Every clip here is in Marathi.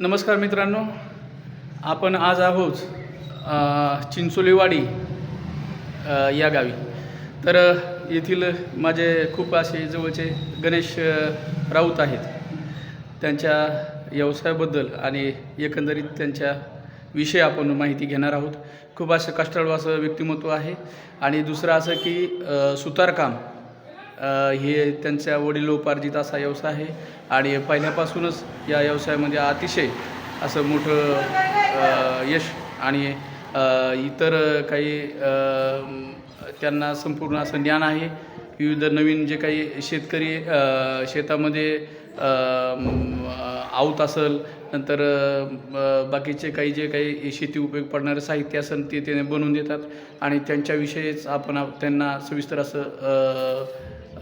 नमस्कार मित्रांनो आपण आज आहोत चिंचोलीवाडी या गावी. तर येथील माझे खूप असे जवळचे गणेश राऊत आहेत. त्यांच्या व्यवसायाबद्दल आणि एकंदरीत त्यांच्या विषयी आपण माहिती घेणार आहोत. खूप असं कष्टाळू असं व्यक्तिमत्व आहे. आणि दुसरं असं की सुतारकाम हे त्यांच्या वडिलोपार्जित असा व्यवसाय आहे. आणि पहिल्यापासूनच या व्यवसायामध्ये अतिशय असं मोठं यश आणि इतर काही त्यांना संपूर्ण असं ज्ञान आहे. विविध नवीन जे काही शेतकरी शेतामध्ये आऊत असेल नंतर बाकीचे काही जे काही शेती उपयोग पडणारे साहित्य असेल ते ते बनवून देतात. आणि त्यांच्याविषयीच आपण त्यांना सविस्तर असं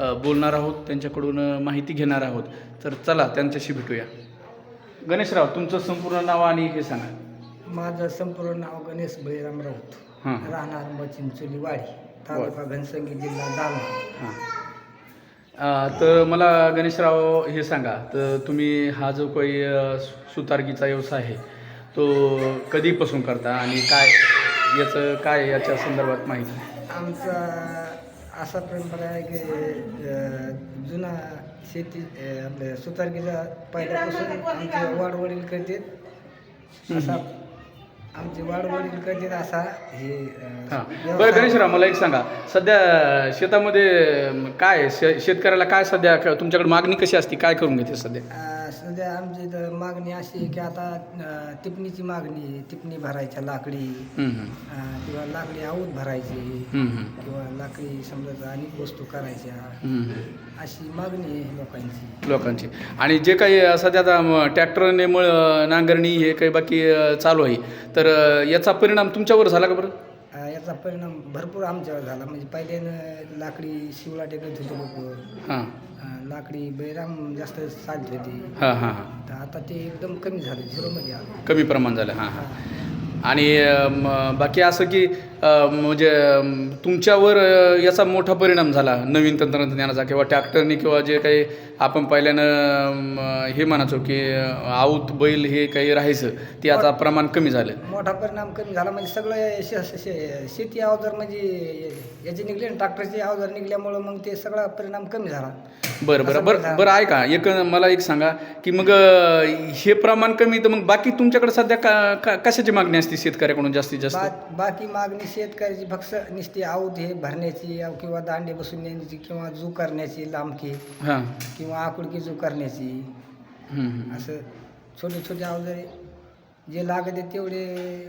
बोलणार आहोत त्यांच्याकडून माहिती घेणार आहोत. तर चला त्यांच्याशी भेटूया. गणेशराव तुमचं संपूर्ण नाव आणि हे सांगा. माझं संपूर्ण नाव गणेश बळीराम राऊत. हां. राहणार मचिंचोली वाडी तालुका घनसंगी जिल्हा जालना. हां. तर मला गणेशराव हे सांगा तर तुम्ही हा जो काही सुतारगीचा व्यवसाय आहे तो कधीपासून करता आणि काय याचं काय याच्या संदर्भात माहिती? आमचा असा परंपरा आहे की जुना शेती आपल्या सुतारगीचा पहिल्यापासून आमचे वाडवडील करतात. असा आमचे वाडवडील करतात असा हे हां. बरं व्यवसाय- गणेशराव मला एक सांगा. सध्या शेतामध्ये काय शे शेतकऱ्याला काय सध्या क- तुमच्याकडे मागणी कशी असते? काय करून घेते सध्या? सध्या आमची इथं मागणी अशी आहे की आता अं, टिपणीची मागणी आहे. टिपणी भरायच्या लाकडी हम्म, हम्म. अं, किंवा लाकडी आऊत भरायची हम्म, हम्म. किंवा लाकडी समजा अनेक वस्तू करायच्या हम्म, हम्म. अशी मागणी आहे लोकांची. लोकांची. आणि जे काही अ, सध्या आता म, ट्रॅक्टरने मळ नांगरणी हे काही बाकी अ, चालू आहे. तर अ, याचा परिणाम तुमच्यावर झाला का बरं? अं, याचा परिणाम भरपूर आमच्यावर झाला. म्हणजे पहिल्यानं लाकडी शिवला टेकत होते लोक. हां. लाकडी बैराम जास्त साधली होती हां हां हां. तर आता ते एकदम कमी झालं झिरोमध्ये आलं. कमी प्रमाण झालं हां. हां. आणि बाकी असं की म्हणजे तुमच्यावर याचा मोठा परिणाम झाला नवीन तंत्रज्ञानाचा किंवा ट्रॅक्टरने किंवा जे काही आपण पहिल्यानं हे म्हणायचो की आऊत बैल हे काही राहायचं ते याचा प्रमाण कमी झालं. मोठा परिणाम कमी झाला. म्हणजे सगळं शेती अवजार म्हणजे याचे निघले ट्रॅक्टरचे अवजार निघल्यामुळं मग ते सगळा परिणाम कमी झाला. बरं बरं बरं. बरं ऐका एक मला एक सांगा की मग हे प्रमाण कमी तर मग बाकी तुमच्याकडे सध्या का का- कशाची मागणी असते? शेतकऱ्याकडून जास्तीत जास्त? बाकी मागणी शेतकऱ्याची फक्त नुसती आऊत हे भरण्याची अव किंवा दांडे बसून नेण्याची किंवा जू करण्याची लांबकी हां. किंवा आकुडकी जू करण्याची. हम्म, हम्म. असं छोटे छोटे अवजारे जे लागत आहेत तेवढे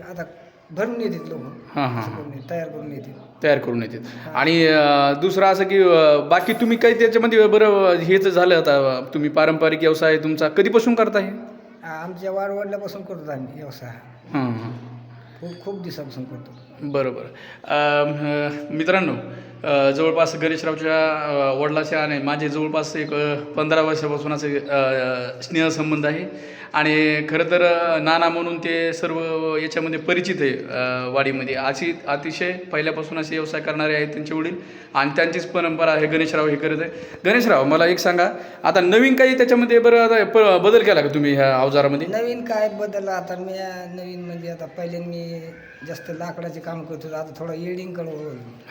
आता भरून येतात लोक. हां हां तयार करून येतात तयार करून येतात आणि अ, दुसरं असं की अ, बाकी तुम्ही काही त्याच्यामध्ये बरं हेच झालं आता तुम्ही पारंपरिक व्यवसाय तुमचा कधीपासून करता आ- आमच्या वाडवडल्यापासून करतो आम्ही व्यवसाय. हां हां. खूप खूप दिवसापासून करतो. बरोबर. मित्रांनो जवळपास गणेशरावच्या अ, वडिलाच्या आणि माझे जवळपास एक पंधरा वर्षापासून असे स्नेहसंबंध आहे. आणि खरं तर नाना म्हणून ते सर्व याच्यामध्ये परिचित आहे वाडीमध्ये. अशी अतिशय पहिल्यापासून असे व्यवसाय करणारे आहेत त्यांचे वडील आणि त्यांचीच परंपरा आहे गणेशराव हे करत आहे. गणेशराव मला एक सांगा आता नवीन काही त्याच्यामध्ये बरं आता प बदल केला का तुम्ही ह्या अवजारामध्ये? नवीन काय बदल आता मी नवीन म्हणजे आता पहिले मी जास्त लाकडाचे काम करत होतो. आता थोडं येडिंग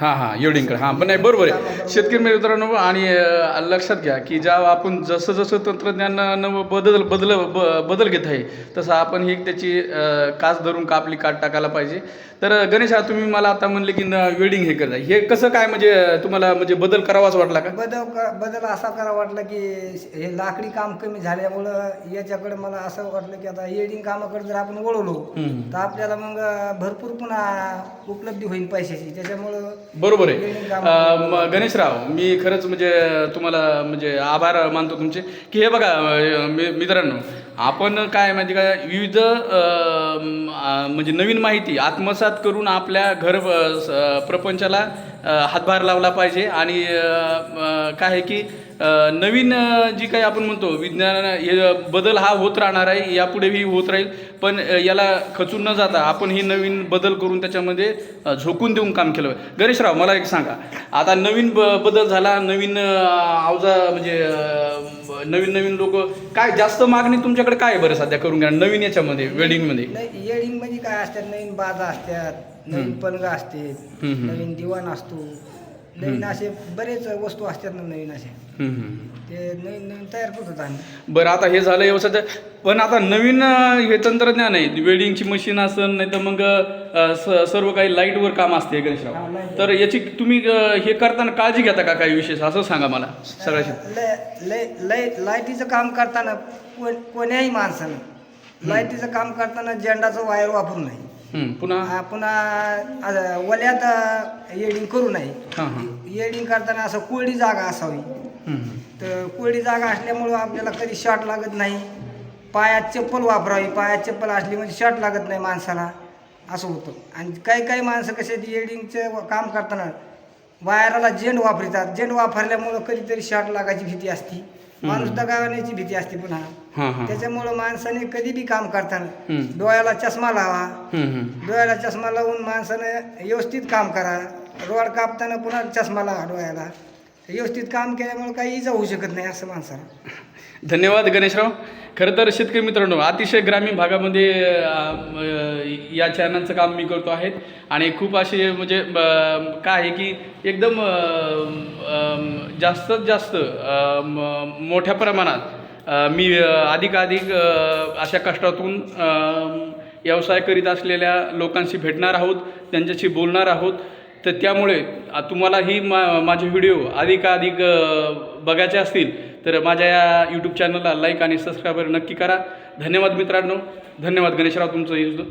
हां हां एवढींकडे हां पण नाही बरोबर आहे. शेतकरी मित्रांनो आणि अ, लक्षात घ्या की जेव्हा आपण जसं जसं तंत्रज्ञान नवं बदल बदल ब बदल घेत आहे तसं आपण ही त्याची अ, कास धरून का आपली काट टाकायला पाहिजे. तर अ, गणेश हा तुम्ही मला आता म्हणले की वेडिंग हे करता हे कसं काय म्हणजे अ, तुम्हाला म्हणजे बदल करावाच वाटला का? बदल क- बदल असा करा वाटला की हे लाकडी काम कमी झाल्यामुळं याच्याकडे मला असं वाटलं की आता येडिंग कामाकडे जर आपण वळवलो हम्म. तर आपल्याला मग भरपूर पुन्हा उपलब्धी होईल पैशाची. त्याच्यामुळं बरोबर आहे. गणेशराव मी खरंच म्हणजे तुम्हाला म्हणजे आभार मानतो तुमचे. की हे बघा मित्रांनो आपण काय माहिती का विविध म्हणजे नवीन माहिती आत्मसात करून आपल्या घर प्रपंचाला हातभार लावला पाहिजे आणि काय आहे की नवीन जी काही आपण म्हणतो विज्ञान हे बदल हा होत राहणार आहे यापुढेही होत राहील पण याला खचून न जाता आपण ही नवीन बदल करून त्याच्यामध्ये झोकून देऊन काम केलं पाहिजे. गणेशराव मला एक सांगा आता नवीन ब बदल झाला नवीन अवजा म्हणजे नवीन नवीन लोक काय जास्त मागणी तुमच्याकडे काय आहे बरं सध्या करून घ्या? नवीन याच्यामध्ये वेडिंगमध्ये नाही येडिंग म्हणजे काय असतात? नवीन बाजा असतात नवीन पलंग असते. नवीन दिवाण असतो. नवीन असे बरेच वस्तू असतात ना नवीन असे. ते नवीन नवीन तयार करतो आम्ही. बरं आता हे झालं व्यवसाय पण आता नवीन अ, हे तंत्रज्ञान आहे. वेडिंगची मशीन असेल नाही तर मग अ, स- सर्व काही लाईटवर काम असते हा, गणेशराव. तर याची तुम्ही अ, हे करताना काळजी घेता का काही विशेष? असं सांगा मला सगळ्याशी लय लय लय लाईटीचं काम करताना कोण कोण्याही माणसानं लाईटीचं काम करताना झेंडाचं वायर वापरू नये. पुन्हा? आ, पुन्हा आ, वल्यात येडिंग करू नये. हां हां. येडिंग करताना असं कोरडी जागा असावी. हम्म, तर कोरडी जागा असल्यामुळं आपल्याला कधी शॉट लागत नाही. पायात चप्पल वापरावी. पायात चप्पल असली म्हणजे शॉट लागत नाही माणसाला. असं होतं. आणि काही काही माणसं कसे येडिंगचं काम करताना वायराला जेंड वापरतात. जेंड वापरल्यामुळं कधीतरी शॉट लागायची भीती असती. माणूस दगावण्याची भीती असते पुन्हा. त्याच्यामुळं माणसाने कधी बी काम करताना डोळ्याला चष्मा लावा. डोळ्याला चष्मा लावून माणसानं व्यवस्थित काम करा. रोड कापताना पुन्हा चष्मा लावा डोळ्याला. व्यवस्थित काम केल्यामुळे काही इजा होऊ शकत नाही असं माणसाला. धन्यवाद गणेशराव. खरं तर शेतकरी मित्रांनो अतिशय ग्रामीण भागामध्ये या चॅनलचं काम मी करतो आहे. आणि खूप असे म्हणजे काय आहे की एकदम जास्तीत जास्त म- मोठ्या प्रमाणात मी अधिकाधिक अशा कष्टातून व्यवसाय करीत असलेल्या लोकांशी भेटणार आहोत त्यांच्याशी बोलणार आहोत. तर त्यामुळे तुम्हाला ही मा माझे व्हिडिओ अधिकाधिक बघायचे असतील तर माझ्या या यूट्यूब चॅनलला लाईक आणि सबस्क्राईबर नक्की करा. धन्यवाद मित्रांनो. धन्यवाद गणेशराव तुमचं हे